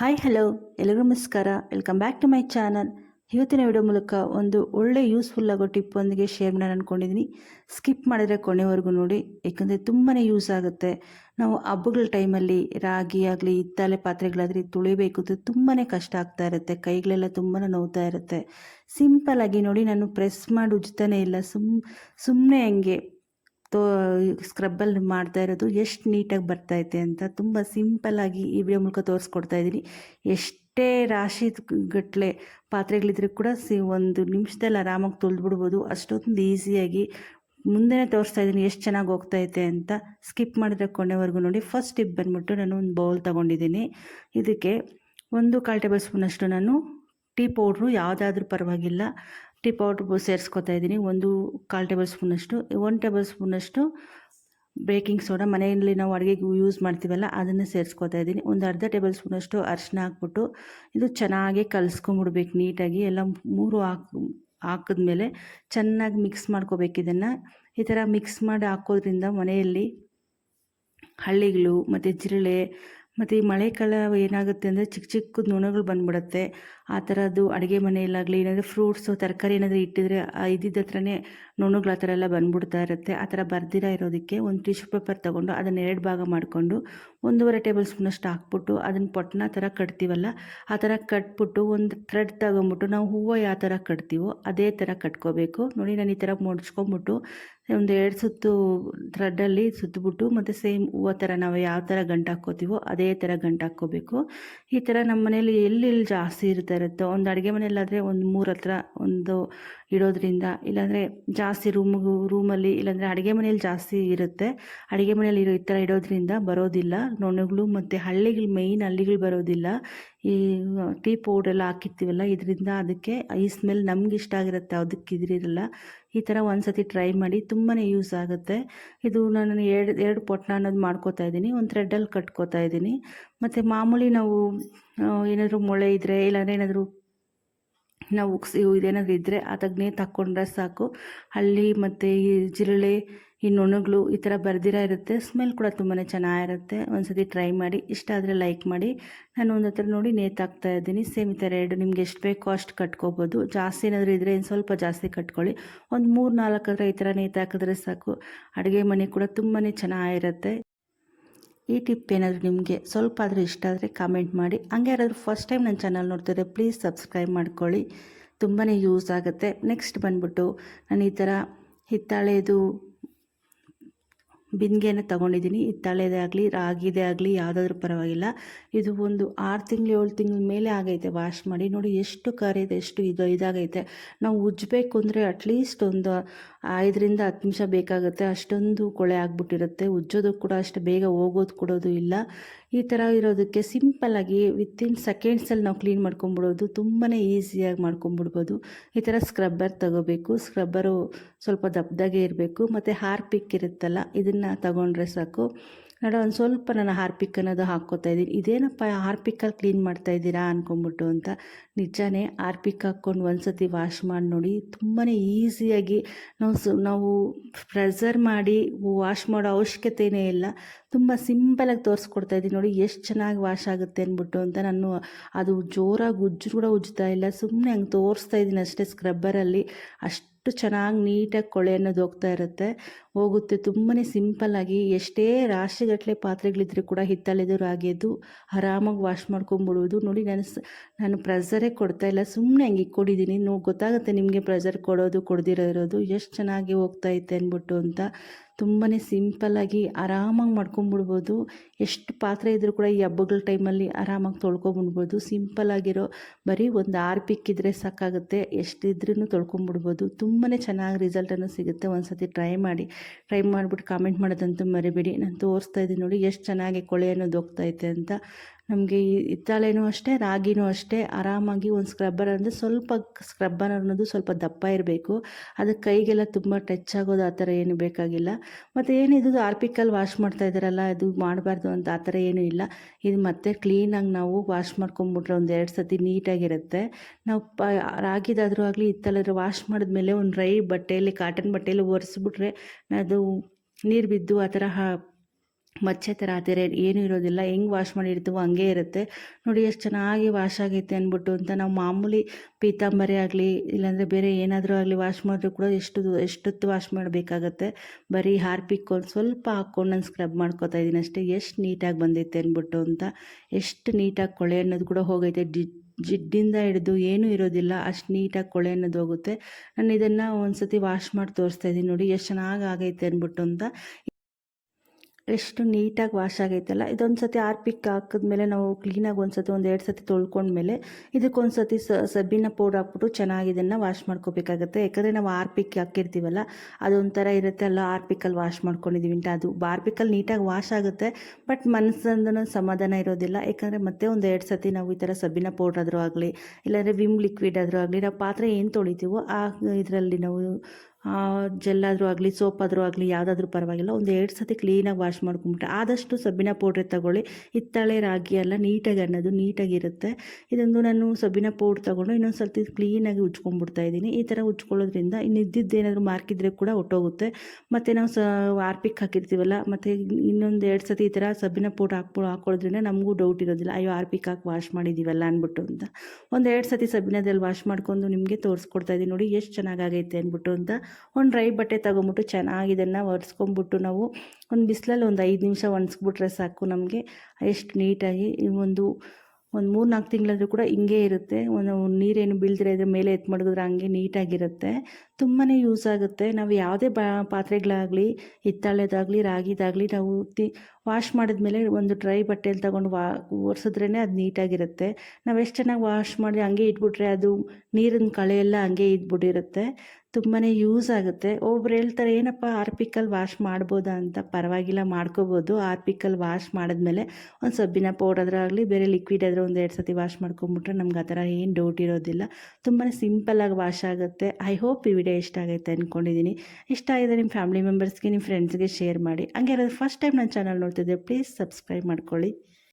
Hi hello ಎಲ್ಲರಿಗೂ ನಮಸ್ಕಾರ. Welcome back to my channel ಇವತ್ತಿನ ವಿಡಿಯೋ ಮೂಲಕ ಒಂದು ಒಳ್ಳೆ ಯೂಸ್ಫುಲ್ ಆಗೋ ಟಿಪ್ ಒಂದಿಗೆ ಶೇರ್ ಮಾಡೋಣ ಅಂದ್ಕೊಂಡಿದ್ದೀನಿ ಸ್ಕಿಪ್ ಮಾಡಿದ್ರೆ ಕೊನೆವರೆಗೂ ನೋಡಿ. ಏಕೆಂದರೆ ತುಂಬಾ ಯೂಸ್ ಆಗುತ್ತೆ. ನಾವು ಹಬ್ಬಗಳ ಟೈಮಲ್ಲಿ ರಾಗಿ ಆಗಲಿ ಇತ್ತಾಲೆ ಪಾತ್ರೆಗಳಾದರೆ ತುಳಿಬೇಕು ತುಂಬಾ ಕಷ್ಟ ಆಗ್ತಾ ಇರುತ್ತೆ. ಕೈಗಳೆಲ್ಲ ತುಂಬಾ ನೋವ್ತಾ ಇರುತ್ತೆ. ಸಿಂಪಲ್ ಆಗಿ ನೋಡಿ ನಾನು ಪ್ರೆಸ್ ಮಾಡಿ ಉಜ್ತಾನೆ ಇಲ್ಲ. ಸುಮ್ ಸುಮ್ಮನೆ ಹಂಗೆ. ತೋ ಸ್ಕ್ರಬ್ಬಲ್ಲಿ ಮಾಡ್ತಾ ಇರೋದು ಎಷ್ಟು ನೀಟಾಗಿ ಬರ್ತೈತೆ ಅಂತ ತುಂಬ ಸಿಂಪಲ್ಲಾಗಿ ಈ ವಿಡಿಯೋ ಮೂಲಕ ತೋರಿಸ್ಕೊಡ್ತಾ ಇದ್ದೀನಿ. ಎಷ್ಟೇ ರಾಶಿ ಗಟ್ಟಲೆ ಪಾತ್ರೆಗಳಿದ್ರೂ ಕೂಡ ಸಿ, ಒಂದು ನಿಮಿಷದಲ್ಲಿ ಆರಾಮಾಗಿ ತೊಳೆದ್ಬಿಡ್ಬೋದು. ಅಷ್ಟೊಂದು ಈಸಿಯಾಗಿ ಮುಂದೆನೇ ತೋರಿಸ್ತಾ ಇದ್ದೀನಿ ಎಷ್ಟು ಚೆನ್ನಾಗಿ ಹೋಗ್ತೈತೆ ಅಂತ. ಸ್ಕಿಪ್ ಮಾಡಿದ್ರೆ ಕೊನೆವರೆಗೂ ನೋಡಿ. ಫಸ್ಟ್ ಟಿಪ್ ಬಂದ್ಬಿಟ್ಟು ನಾನು ಒಂದು ಬೌಲ್ ತೊಗೊಂಡಿದ್ದೀನಿ. ಇದಕ್ಕೆ ಒಂದು ಕಾಲು ಟೇಬಲ್ ಸ್ಪೂನಷ್ಟು ನಾನು ಟೀ ಪೌಡ್ರು, ಯಾವುದಾದ್ರೂ ಪರವಾಗಿಲ್ಲ. ಟೀ ಪೌಡ್ರ್ ಸೇರಿಸ್ಕೊತಾ ಇದ್ದೀನಿ. ಒಂದು ಕಾಲು ಟೇಬಲ್ ಸ್ಪೂನಷ್ಟು ಒನ್ ಟೇಬಲ್ ಸ್ಪೂನಷ್ಟು ಬೇಕಿಂಗ್ ಸೋಡಾ. ಮನೆಯಲ್ಲಿ ನಾವು ಅಡುಗೆಗೆ ಯೂಸ್ ಮಾಡ್ತೀವಲ್ಲ, ಅದನ್ನು ಸೇರಿಸ್ಕೊತಾ ಇದ್ದೀನಿ. ಒಂದು ಅರ್ಧ ಟೇಬಲ್ ಸ್ಪೂನಷ್ಟು ಅರಿಶಿನ ಹಾಕ್ಬಿಟ್ಟು ಇದು ಚೆನ್ನಾಗಿ ಕಲಿಸ್ಕೊಂಬಿಡ್ಬೇಕು ನೀಟಾಗಿ. ಎಲ್ಲ ಮೂರು ಹಾಕ್, ಹಾಕಿದ್ಮೇಲೆ ಚೆನ್ನಾಗಿ ಮಿಕ್ಸ್ ಮಾಡ್ಕೋಬೇಕು ಇದನ್ನು. ಈ ಥರ ಮಿಕ್ಸ್ ಮಾಡಿ ಹಾಕೋದ್ರಿಂದ ಮನೆಯಲ್ಲಿ ಹಳ್ಳಿಗಳು, ಮತ್ತು ಜಿರಳೆ ಮತ್ತು ಈ ಮಳೆಗಾಲ ಏನಾಗುತ್ತೆ ಅಂದರೆ ಚಿಕ್ಕ ಚಿಕ್ಕದು ನೊಣಗಳು ಬಂದ್ಬಿಡುತ್ತೆ. ಆ ಥರದ್ದು ಅಡುಗೆ ಮನೆಯಲ್ಲಾಗಲಿ, ಏನಾದರೂ ಫ್ರೂಟ್ಸು ತರಕಾರಿ ಏನಾದರೂ ಇಟ್ಟಿದ್ರೆ ಇದ್ದಿದ್ದ ಹತ್ರನೇ ನೊಣಗಳು ಆ ಥರ ಎಲ್ಲ ಬಂದ್ಬಿಡ್ತಾ ಇರುತ್ತೆ. ಆ ಥರ ಬರ್ದಿರ ಇರೋದಕ್ಕೆ ಒಂದು ಟಿಶ್ಯೂ ಪೇಪರ್ ತೊಗೊಂಡು ಅದನ್ನು ಎರಡು ಭಾಗ ಮಾಡಿಕೊಂಡು ಒಂದೂವರೆ ಟೇಬಲ್ ಸ್ಪೂನಷ್ಟು ಹಾಕ್ಬಿಟ್ಟು ಅದನ್ನು ಪೊಟ್ಟಣ ಥರ ಕಟ್ತೀವಲ್ಲ, ಆ ಥರ ಕಟ್ಬಿಟ್ಟು ಒಂದು ಥ್ರೆಡ್ ತಗೊಂಬಿಟ್ಟು ನಾವು ಹೂವು ಯಾವ ಥರ ಕಟ್ತೀವೋ ಅದೇ ಥರ ಕಟ್ಕೋಬೇಕು. ನೋಡಿ ನಾನು ಈ ಥರ ಮುಡ್ಸ್ಕೊಂಬಿಟ್ಟು ಒಂದು ಎರಡು ಸುತ್ತು ಥ್ರೆಡ್ಡಲ್ಲಿ ಸುತ್ತಬಿಟ್ಟು ಮತ್ತು ಸೇಮ್ ಹೂವು ಥರ ನಾವು ಯಾವ ಥರ ಗಂಟು ಹಾಕ್ಕೋತೀವೋ ಅದೇ ಥರ ಗಂಟು ಹಾಕ್ಕೋಬೇಕು. ಈ ಥರ ನಮ್ಮ ಮನೇಲಿ ಎಲ್ಲೆಲ್ಲಿ ಜಾಸ್ತಿ ಇರ್ತಾ ಇರುತ್ತೆ, ಒಂದು ಅಡುಗೆ ಮನೆಯಲ್ಲಾದರೆ ಒಂದು ಮೂರು ಹತ್ರ ಒಂದು ಇಡೋದ್ರಿಂದ, ಇಲ್ಲಾಂದರೆ ಜಾಸ್ತಿ ರೂಮ್ ರೂಮಲ್ಲಿ ಇಲ್ಲಾಂದರೆ ಅಡುಗೆ ಮನೇಲಿ ಜಾಸ್ತಿ ಇರುತ್ತೆ, ಅಡುಗೆ ಮನೇಲಿ ಇರೋ ಈ ಥರ ಇಡೋದ್ರಿಂದ ಬರೋದಿಲ್ಲ. ನೊಣಗಳು ಮತ್ತು ಹಳ್ಳಿಗಳು ಮೈನ್ ಹಳ್ಳಿಗಳು ಬರೋದಿಲ್ಲ. ಈ ಟೀ ಪೌಡ್ರೆಲ್ಲ ಹಾಕಿರ್ತೀವಲ್ಲ, ಇದರಿಂದ ಅದಕ್ಕೆ ಈ ಸ್ಮೆಲ್ ನಮ್ಗೆ ಇಷ್ಟ ಆಗಿರುತ್ತೆ, ಅದಕ್ಕೆ ಇದ್ರಿರಲ್ಲ ಈ ಥರ ಒಂದು ಸತಿ ಟ್ರೈ ಮಾಡಿ ತುಂಬಾ ಯೂಸ್ ಆಗುತ್ತೆ. ಇದು ನಾನು ಎರಡು ಎರಡು ಪೊಟ್ನ ಅನ್ನೋದು ಮಾಡ್ಕೋತಾ ಇದ್ದೀನಿ, ಒಂದು ಥ್ರೆಡ್ಡಲ್ಲಿ ಕಟ್ಕೋತಾ ಇದ್ದೀನಿ. ಮತ್ತು ಮಾಮೂಲಿ ನಾವು ಏನಾದರೂ ಮೊಳೆ ಇದ್ದರೆ ಇಲ್ಲಾಂದರೆ ಏನಾದರೂ ನಾವು ಇದೇನಾದರೂ ಇದ್ದರೆ ಅದಕ್ಕೆ ತಕ್ಕೊಂಡ್ರೆ ಸಾಕು. ಹಳ್ಳಿ ಮತ್ತು ಈ ಜಿರಳೆ ಈ ನೊಣಗಳು ಈ ಥರ ಬರ್ದಿರ ಇರುತ್ತೆ. ಸ್ಮೆಲ್ ಕೂಡ ತುಂಬಾ ಚೆನ್ನಾಗಿರುತ್ತೆ. ಒಂದು ಸತಿ ಟ್ರೈ ಮಾಡಿ, ಇಷ್ಟ ಆದರೆ ಲೈಕ್ ಮಾಡಿ. ನಾನು ಒಂದು ಹತ್ರ ನೋಡಿ ನೇತಾಕ್ತಾ ಇದ್ದೀನಿ. ಸೇಮ್ ಈ ಥರ ಎರಡು ನಿಮ್ಗೆ ಎಷ್ಟು ಬೇಕೋ ಅಷ್ಟು ಕಟ್ಕೋಬೋದು. ಜಾಸ್ತಿ ಏನಾದರೂ ಇದ್ದರೆ ಇನ್ನು ಸ್ವಲ್ಪ ಜಾಸ್ತಿ ಕಟ್ಕೊಳ್ಳಿ. ಒಂದು ಮೂರು ನಾಲ್ಕು ಹತ್ರ ಈ ಥರ ನೇತಾಕಿದ್ರೆ ಸಾಕು. ಅಡುಗೆ ಮನೆ ಕೂಡ ತುಂಬಾ ಚೆನ್ನಾಗಿರುತ್ತೆ. ಈ ಟಿಪ್ ಏನಾದರೂ ನಿಮಗೆ ಸ್ವಲ್ಪ ಆದರೂ ಇಷ್ಟ ಆದರೆ ಕಾಮೆಂಟ್ ಮಾಡಿ. ಹಂಗೆ ಯಾರಾದರೂ ಫಸ್ಟ್ ಟೈಮ್ ನನ್ನ ಚಾನಲ್ ನೋಡ್ತಿದ್ರೆ ಪ್ಲೀಸ್ ಸಬ್ಸ್ಕ್ರೈಬ್ ಮಾಡ್ಕೊಳ್ಳಿ. ತುಂಬಾ ಯೂಸ್ ಆಗುತ್ತೆ. ನೆಕ್ಸ್ಟ್ ಬಂದ್ಬಿಟ್ಟು ನಾನು ಈ ಥರ ಹಿತ್ತಾಳೆದು ಬಿಂದಿಗೆನ ತಗೊಂಡಿದ್ದೀನಿ. ಹಿತ್ತಾಳೆದೇ ಆಗಲಿ, ರಾಗಿದೇ ಆಗಲಿ, ಯಾವುದಾದ್ರೂ ಪರವಾಗಿಲ್ಲ. ಇದು ಒಂದು ಆರು ತಿಂಗಳು, ಏಳು ತಿಂಗಳ ಮೇಲೆ ಆಗೈತೆ ವಾಶ್ ಮಾಡಿ. ನೋಡಿ ಎಷ್ಟು ಕರಿದೆ ಎಷ್ಟು ಇದು, ಇದಾಗೈತೆ. ನಾವು ಉಜ್ಜಬೇಕು ಅಂದರೆ ಅಟ್ಲೀಸ್ಟ್ ಒಂದು ಐದರಿಂದ ಹತ್ತು ನಿಮಿಷ ಬೇಕಾಗುತ್ತೆ. ಅಷ್ಟೊಂದು ಕೊಳೆ ಆಗಿಬಿಟ್ಟಿರುತ್ತೆ. ಉಜ್ಜೋದು ಕೂಡ ಅಷ್ಟು ಬೇಗ ಹೋಗೋದು ಕೊಡೋದು ಇಲ್ಲ. ಈ ಥರ ಇರೋದಕ್ಕೆ ಸಿಂಪಲ್ಲಾಗಿ ವಿತಿನ್ ಸೆಕೆಂಡ್ಸಲ್ಲಿ ನಾವು ಕ್ಲೀನ್ ಮಾಡ್ಕೊಂಬಿಡೋದು. ತುಂಬಾ ಈಸಿಯಾಗಿ ಮಾಡ್ಕೊಂಬಿಡ್ಬೋದು. ಈ ಥರ ಸ್ಕ್ರಬ್ಬರ್ ತಗೋಬೇಕು. ಸ್ಕ್ರಬ್ಬರು ಸ್ವಲ್ಪ ದಪ್ಪದಾಗೆ ಇರಬೇಕು. ಮತ್ತು ಹಾರ್ಪಿಕ್ ಇರುತ್ತಲ್ಲ, ಇದನ್ನು ತಗೊಂಡ್ರೆ ಸಾಕು. ನೋಡ, ಒಂದು ಸ್ವಲ್ಪ ನಾನು ಹಾರ್ಪಿಕ್ ಅನ್ನೋದು ಹಾಕ್ಕೋತಾ ಇದ್ದೀನಿ. ಇದೇನಪ್ಪ ಹಾರ್ಪಿಕ್ಕಲ್ಲಿ ಕ್ಲೀನ್ ಮಾಡ್ತಾ ಇದ್ದೀರಾ ಅಂದ್ಕೊಂಬಿಟ್ಟು ಅಂತ. ನಿಜಾನೇ, ಹಾರ್ಪಿಕ್ ಹಾಕ್ಕೊಂಡು ಒಂದು ಸತಿ ವಾಶ್ ಮಾಡಿ ನೋಡಿ ತುಂಬಾ ಈಸಿಯಾಗಿ ನಾವು ಸು, ನಾವು ಪ್ರೆಸರ್ ಮಾಡಿ ವಾಶ್ ಮಾಡೋ ಅವಶ್ಯಕತೆಯೇ ಇಲ್ಲ. ತುಂಬ ಸಿಂಪಲಾಗಿ ತೋರಿಸ್ಕೊಡ್ತಾ ಇದ್ದೀನಿ. ನೋಡಿ, ಎಷ್ಟು ಚೆನ್ನಾಗಿ ವಾಶ್ ಆಗುತ್ತೆ ಅಂದ್ಬಿಟ್ಟು ಅಂತ ನಾನು ಅದು ಜೋರಾಗಿ ಉಜ್ಜು, ಕೂಡ ಉಜ್ತಾ ಇಲ್ಲ. ಸುಮ್ಮನೆ ಹಂಗೆ ತೋರಿಸ್ತಾ ಇದ್ದೀನಿ ಅಷ್ಟೇ ಸ್ಕ್ರಬ್ಬರಲ್ಲಿ ಅಷ್ಟು ಅಷ್ಟು ಚೆನ್ನಾಗಿ ನೀಟಾಗಿ ಕೊಳೆ ಅನ್ನೋದು ಹೋಗ್ತಾ ಇರುತ್ತೆ. ಹೋಗುತ್ತೆ. ತುಂಬಾ ಸಿಂಪಲ್ಲಾಗಿ ಎಷ್ಟೇ ರಾಶಿಗಟ್ಟಲೆ ಪಾತ್ರೆಗಳಿದ್ರೂ ಕೂಡ ಹಿತ್ತಲೆದು ರಾಗಿದ್ದು ಆರಾಮಾಗಿ ವಾಶ್ ಮಾಡ್ಕೊಂಬಿಡೋದು. ನೋಡಿ ನಾನು ನಾನು ಪ್ರೆಸರೇ ಕೊಡ್ತಾ ಇಲ್ಲ. ಸುಮ್ಮನೆ ಹಂಗೆ ಕೊಡಿದ್ದೀನಿ ನೋ, ಗೊತ್ತಾಗುತ್ತೆ ನಿಮಗೆ ಪ್ರೆಸರ್ ಕೊಡೋದು, ಕೊಡ್ದಿರೋ ಇರೋದು. ಎಷ್ಟು ಚೆನ್ನಾಗಿ ಹೋಗ್ತಾ ಇತ್ತು ಅಂದ್ಬಿಟ್ಟು ಅಂತ. ತುಂಬಾ ಸಿಂಪಲ್ಲಾಗಿ ಆರಾಮಾಗಿ ಮಾಡ್ಕೊಂಬಿಡ್ಬೋದು. ಎಷ್ಟು ಪಾತ್ರೆ ಇದ್ದರೂ ಕೂಡ ಈ ಹಬ್ಬಗಳ ಟೈಮಲ್ಲಿ ಆರಾಮಾಗಿ ತೊಳ್ಕೊಂಬಿಡ್ಬೋದು. ಸಿಂಪಲ್ಲಾಗಿರೋ ಬರೀ ಒಂದು ಆರು ಪಿಕ್ಕಿದ್ರೆ ಸಾಕಾಗುತ್ತೆ. ಎಷ್ಟಿದ್ರೂ ತೊಳ್ಕೊಂಬಿಡ್ಬೋದು. ತುಂಬಾ ಚೆನ್ನಾಗಿ ರಿಸಲ್ಟನ್ನು ಸಿಗುತ್ತೆ. ಒಂದು ಸತಿ ಟ್ರೈ ಮಾಡಿ. ಟ್ರೈ ಮಾಡಿಬಿಟ್ಟು ಕಾಮೆಂಟ್ ಮಾಡೋದಂತೂ ಮರಿಬೇಡಿ. ನಾನು ತೋರಿಸ್ತಾ ಇದ್ದೀನಿ ನೋಡಿ ಎಷ್ಟು ಚೆನ್ನಾಗಿ ಕೊಳೆ ಅನ್ನೋದು ಹೋಗ್ತೈತೆ ಅಂತ. ನಮಗೆ ಈ ಹಿತ್ತಾಳೆನೂ ಅಷ್ಟೇ, ರಾಗಿನೂ ಅಷ್ಟೇ, ಆರಾಮಾಗಿ ಒಂದು ಸ್ಕ್ರಬ್ಬರ್ ಅಂದರೆ ಸ್ವಲ್ಪ ಸ್ಕ್ರಬ್ಬರ್ ಅನ್ನೋದು ಸ್ವಲ್ಪ ದಪ್ಪ ಇರಬೇಕು. ಅದು ಕೈಗೆಲ್ಲ ತುಂಬ ಟಚ್ ಆಗೋದು ಆ ಥರ ಏನು ಬೇಕಾಗಿಲ್ಲ. ಮತ್ತು ಏನಿದು ಆರ್ಪಿಕಲ್ಲಿ ವಾಶ್ ಮಾಡ್ತಾ ಇದ್ದಾರಲ್ಲ, ಅದು ಮಾಡಬಾರ್ದು ಅಂತ ಆ ಥರ ಏನೂ ಇಲ್ಲ. ಇದು ಮತ್ತೆ ಕ್ಲೀನಾಗಿ ನಾವು ವಾಶ್ ಮಾಡ್ಕೊಂಬಿಟ್ರೆ ಒಂದು ಎರಡು ಸತಿ ನೀಟಾಗಿರುತ್ತೆ. ನಾವು ಪ, ರಾಗಿದಾದರೂ ಆಗಲಿ ಹಿತ್ತಲಾದ್ರೂ ವಾಶ್ ಮಾಡಿದ್ಮೇಲೆ ಒಂದು ರೈ ಬಟ್ಟೆಯಲ್ಲಿ ಕಾಟನ್ ಬಟ್ಟೆಯಲ್ಲಿ ಒರೆಸ್ಬಿಟ್ರೆ ಅದು ನೀರು ಬಿದ್ದು ಆ ಥರ ಮಚ್ಚೆ ಥರ ಆ ಥರ ಏನೂ ಇರೋದಿಲ್ಲ, ಹೆಂಗೆ ವಾಶ್ ಮಾಡಿರ್ತೀವೋ ಹಂಗೆ ಇರುತ್ತೆ. ನೋಡಿ ಎಷ್ಟು ಚೆನ್ನಾಗಿ ವಾಶ್ ಆಗೈತೆ ಅಂದ್ಬಿಟ್ಟು ಅಂತ ನಾವು ಮಾಮೂಲಿ ಪೀತಾಂಬರಿ ಆಗಲಿ, ಇಲ್ಲಾಂದರೆ ಬೇರೆ ಏನಾದರೂ ಆಗಲಿ ವಾಶ್ ಮಾಡಿದ್ರು ಕೂಡ ಎಷ್ಟು ಎಷ್ಟೊತ್ತು ವಾಶ್ ಮಾಡಬೇಕಾಗತ್ತೆ. ಬರೀ ಹಾರ್ಪಿಕ್ ಒಂದು ಸ್ವಲ್ಪ ಹಾಕ್ಕೊಂಡು ನಾನು ಸ್ಕ್ರಬ್ ಮಾಡ್ಕೋತಾ ಇದ್ದೀನಿ ಅಷ್ಟೇ. ಎಷ್ಟು ನೀಟಾಗಿ ಬಂದೈತೆ ಅಂದ್ಬಿಟ್ಟು ಅಂತ, ಎಷ್ಟು ನೀಟಾಗಿ ಕೊಳೆ ಅನ್ನೋದು ಕೂಡ ಹೋಗೈತೆ. ಜಿ ಜಿಡ್ಡಿಂದ ಹಿಡಿದು ಏನೂ ಇರೋದಿಲ್ಲ, ಅಷ್ಟು ನೀಟಾಗಿ ಕೊಳೆ ಅನ್ನೋದು ಹೋಗುತ್ತೆ. ನಾನು ಇದನ್ನು ಒಂದು ಸತಿ ವಾಶ್ ಮಾಡಿ ತೋರಿಸ್ತಾ ಇದ್ದೀನಿ ನೋಡಿ ಎಷ್ಟು ಚೆನ್ನಾಗಿ ಆಗೈತೆ ಅಂದ್ಬಿಟ್ಟು ಅಂತ. ಎಷ್ಟು ನೀಟಾಗಿ ವಾಶ್ ಆಗೈತಲ್ಲ. ಇದೊಂದು ಸತಿ ಆರ್ಪಿಕ್ ಹಾಕಿದ್ಮೇಲೆ ನಾವು ಕ್ಲೀನಾಗಿ ಒಂದು ಸತಿ ಒಂದು ಎರಡು ಸತಿ ತೊಳ್ಕೊಂಡ್ಮೇಲೆ ಇದಕ್ಕೊಂದು ಸತಿ ಸಬ್ಬಿನ ಪೌಡ್ರ್ ಹಾಕ್ಬಿಟ್ಟು ಚೆನ್ನಾಗಿ ಇದನ್ನು ವಾಶ್ ಮಾಡ್ಕೋಬೇಕಾಗತ್ತೆ. ಯಾಕಂದರೆ ನಾವು ಆರ್ಪಿಕ್ ಹಾಕಿರ್ತೀವಲ್ಲ, ಅದೊಂಥರ ಇರುತ್ತೆ ಅಲ್ಲ ಆರ್ಪಿಕಲ್ಲಿ ವಾಶ್ ಮಾಡ್ಕೊಂಡಿದ್ದೀವಿ ಅಂತ. ಅದು ಆರ್ಪಿಕಲ್ಲಿ ನೀಟಾಗಿ ವಾಶ್ ಆಗುತ್ತೆ, ಬಟ್ ಮನಸ್ಸಂದನೂ ಸಮಾಧಾನ ಇರೋದಿಲ್ಲ. ಯಾಕಂದರೆ ಮತ್ತೆ ಒಂದು ಎರಡು ಸತಿ ನಾವು ಈ ಥರ ಸಬ್ಬಿನ ಪೌಡ್ರಾದರೂ ಆಗಲಿ, ಇಲ್ಲಾಂದರೆ ವಿಮ್ ಲಿಕ್ವಿಡ್ ಆದರೂ ಆಗಲಿ, ನಾವು ಪಾತ್ರೆ ಏನು ತೊಳಿತೀವೋ ಆ, ಇದರಲ್ಲಿ ನಾವು ಜೆಲ್ಲಾದರೂ ಆಗಲಿ, ಸೋಪಾದರೂ ಆಗಲಿ, ಯಾವುದಾದ್ರೂ ಪರವಾಗಿಲ್ಲ. ಒಂದು ಎರಡು ಸತಿ ಕ್ಲೀನಾಗಿ ವಾಶ್ ಮಾಡ್ಕೊಂಬಿಟ್ಟು ಆದಷ್ಟು ಸಬ್ಬಿನ ಪೌಡ್ರೆ ತಗೊಳ್ಳಿ. ಹಿತ್ತಾಳೆ ರಾಗಿ ಎಲ್ಲ ನೀಟಾಗಿ ಅನ್ನೋದು ನೀಟಾಗಿರುತ್ತೆ. ಇದೊಂದು ನಾನು ಸಬ್ಬಿನ ಪೌಡ್ರ್ ತೊಗೊಂಡು ಇನ್ನೊಂದು ಸರ್ತಿ ಕ್ಲೀನಾಗಿ ಉಜ್ಕೊಂಡ್ಬಿಡ್ತಾ ಇದ್ದೀನಿ. ಈ ಥರ ಉಜ್ಕೊಳ್ಳೋದ್ರಿಂದ ಇನ್ನು ಇದ್ದಿದ್ದು ಏನಾದರೂ ಮಾರ್ಕಿದ್ರೆ ಕೂಡ ಹೊಟ್ಟೋಗುತ್ತೆ ಮತ್ತು ನಾವು ಸ ಆರ್ಪಿಕ್ ಹಾಕಿರ್ತೀವಲ್ಲ, ಮತ್ತು ಇನ್ನೊಂದು ಎರಡು ಸತಿ ಈ ಥರ ಸಬ್ಬಿನ ಪೌಡ್ರ್ ಹಾಕ್ಬೋ ಹಾಕೊಳ್ಳೋದ್ರಿಂದ ನಮಗೂ ಡೌಟ್ ಇರೋದಿಲ್ಲ. ಅಯ್ಯೋ ಆರ್ಪಿಕ್ ಹಾಕಿ ವಾಶ್ ಮಾಡಿದ್ದೀವಲ್ಲ ಅಂದ್ಬಿಟ್ಟು ಅಂತ. ಒಂದು ಎರಡು ಸತಿ ಸಬ್ಬಿನದಲ್ಲಿ ವಾಶ್ ಮಾಡ್ಕೊಂಡು ನಿಮಗೆ ತೋರಿಸ್ಕೊಡ್ತಾ ಇದ್ದೀನಿ. ನೋಡಿ, ಎಷ್ಟು ಚೆನ್ನಾಗಾಗೈತೆ ಅಂದ್ಬಿಟ್ಟು ಅಂತ. ಒಂದು ಡ್ರೈ ಬಟ್ಟೆ ತೊಗೊಂಬಿಟ್ಟು ಚೆನ್ನಾಗಿ ಇದನ್ನು ಒರೆಸ್ಕೊಂಬಿಟ್ಟು ನಾವು ಒಂದು ಬಿಸಿಲಲ್ಲಿ ಒಂದು ಐದು ನಿಮಿಷ ಒಣಸ್ಬಿಟ್ರೆ ಸಾಕು ನಮಗೆ. ಎಷ್ಟು ನೀಟಾಗಿ ಒಂದು ಒಂದು ಮೂರು ನಾಲ್ಕು ತಿಂಗಳಾದರೂ ಕೂಡ ಹಿಂಗೆ ಇರುತ್ತೆ. ಒಂದು ನೀರೇನು ಬೀಳ್ದಿರ ಇದ್ರ ಮೇಲೆ ಎತ್ತು ಮಡಗಿದ್ರೆ ಹಂಗೆ ನೀಟಾಗಿರುತ್ತೆ. ತುಂಬಾ ಯೂಸ್ ಆಗುತ್ತೆ. ನಾವು ಯಾವುದೇ ಬಾ, ಪಾತ್ರೆಗಳಾಗಲಿ, ಹಿತ್ತಾಳೆದಾಗಲಿ, ರಾಗಿದಾಗಲಿ ನಾವು ತಿ, ವಾಶ್ ಮಾಡಿದ್ಮೇಲೆ ಒಂದು ಡ್ರೈ ಬಟ್ಟೆಯಲ್ಲಿ ತಗೊಂಡು ವಾ ಒರೆಸಿದ್ರೇ ಅದು ನೀಟಾಗಿರುತ್ತೆ. ನಾವು ಎಷ್ಟು ಚೆನ್ನಾಗಿ ವಾಶ್ ಮಾಡಿ ಹಂಗೆ ಇಟ್ಬಿಟ್ರೆ ಅದು ನೀರಿನ ಕಳೆ ಎಲ್ಲ ಹಂಗೆ ಇದ್ಬಿಟ್ಟಿರುತ್ತೆ. ತುಂಬಾ ಯೂಸ್ ಆಗುತ್ತೆ. ಒಬ್ರು ಹೇಳ್ತಾರೆ, ಏನಪ್ಪ, ಆರ್ಪಿಕಲ್ ವಾಶ್ ಮಾಡ್ಬೋದಾ ಅಂತ? ಪರವಾಗಿಲ್ಲ, ಮಾಡ್ಕೋಬೋದು. ಆರ್ಪಿಕಲ್ ವಾಶ್ ಮಾಡಿದ್ಮೇಲೆ ಒಂದು ಸಬ್ಬಿನ ಆಗಲಿ ಬೇರೆ ಲಿಕ್ವಿಡ್ ಆದರೆ ಒಂದು ಎರಡು ಸತಿ ವಾಶ್ ಮಾಡ್ಕೊಂಬಿಟ್ರೆ ನಮ್ಗೆ ಆ ಥರ ಏನು ಡೌಟ್ ಇರೋದಿಲ್ಲ. ತುಂಬಾ ಸಿಂಪಲ್ಲಾಗಿ ವಾಶ್ ಆಗುತ್ತೆ. ಐ ಹೋಪ್ ಈ ವಿಡಿಯೋ ಇಷ್ಟ ಆಗುತ್ತೆ ಅಂದ್ಕೊಂಡಿದ್ದೀನಿ ಇಷ್ಟ ಆಗಿದೆ ನಿಮ್ಮ ಫ್ಯಾಮಿಲಿ ಮೆಂಬರ್ಸ್ಗೆ ನಿಮ್ಮ ಫ್ರೆಂಡ್ಸ್ಗೆ ಶೇರ್ ಮಾಡಿ. ಹಂಗೆ ಫಸ್ಟ್ ಟೈಮ್ ನನ್ನ ಚಾನಲ್ ನೋಡ್ತಿದ್ದೆ ಪ್ಲೀಸ್ ಸಬ್ಸ್ಕ್ರೈಬ್ ಮಾಡ್ಕೊಳ್ಳಿ.